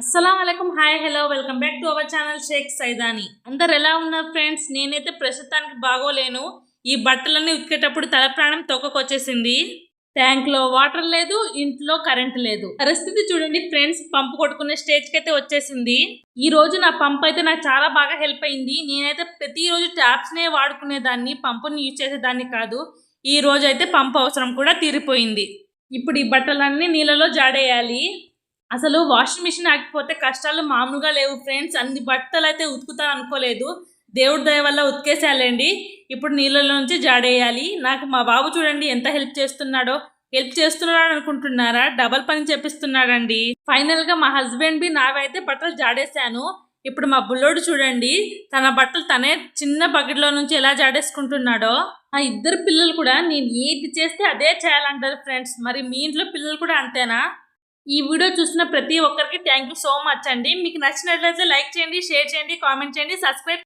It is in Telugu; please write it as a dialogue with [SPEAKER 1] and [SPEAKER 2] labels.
[SPEAKER 1] అస్సలం అయికం hi hello welcome back to our channel Shaik Saidani. అందరు ఎలా ఉన్నారు ఫ్రెండ్స్? నేనైతే ప్రస్తుతానికి బాగోలేను. ఈ బట్టలన్నీ ఉతికేటప్పుడు తల ప్రాణం తొక్కకొచ్చేసింది ట్యాంక్లో వాటర్ లేదు ఇంట్లో కరెంట్ లేదు. పరిస్థితి చూడండి ఫ్రెండ్స్ పంపు కొట్టుకునే స్టేజ్కి అయితే వచ్చేసింది. ఈ రోజు నా పంప్ అయితే నాకు చాలా బాగా హెల్ప్ అయింది. నేనైతే ప్రతిరోజు ట్యాప్స్నే వాడుకునేదాన్ని పంపుని యూజ్ చేసేదాన్ని కాదు. ఈ రోజు అయితే పంపు అవసరం కూడా తీరిపోయింది. ఇప్పుడు ఈ బట్టలన్నీ నీళ్ళలో జాడేయాలి. అసలు వాషింగ్ మిషన్ ఆగిపోతే కష్టాలు మామూలుగా లేవు ఫ్రెండ్స్. అన్ని బట్టలు అయితే ఉతుకుతాను అనుకోలేదు. దేవుడి దయ వల్ల ఉతికేసేయాలండి ఇప్పుడు నీళ్ళలో నుంచి జాడేయాలి. నాకు మా బాబు చూడండి ఎంత హెల్ప్ చేస్తున్నాడో. హెల్ప్ చేస్తున్నాడు అనుకుంటున్నారా? డబల్ పని చేపిస్తున్నాడండి ఫైనల్గా మా హస్బెండ్ బి నావైతే బట్టలు జాడేశాను. ఇప్పుడు మా బుల్లోడు చూడండి. తన బట్టలు తనే చిన్న బకెట్లో నుంచి ఎలా జాడేసుకుంటున్నాడో. ఆ ఇద్దరు పిల్లలు కూడా నేను ఏది చేస్తే అదే చేయాలంటారు ఫ్రెండ్స్. మరి మీ ఇంట్లో పిల్లలు కూడా అంతేనా? ఈ వీడియో చూసిన ప్రతి ఒక్కరికి థ్యాంక్ యూ సో మచ్ అండి. మీకు నచ్చినట్లయితే లైక్ చేయండి షేర్ చేయండి కామెంట్ చేయండి సబ్స్క్రైబ్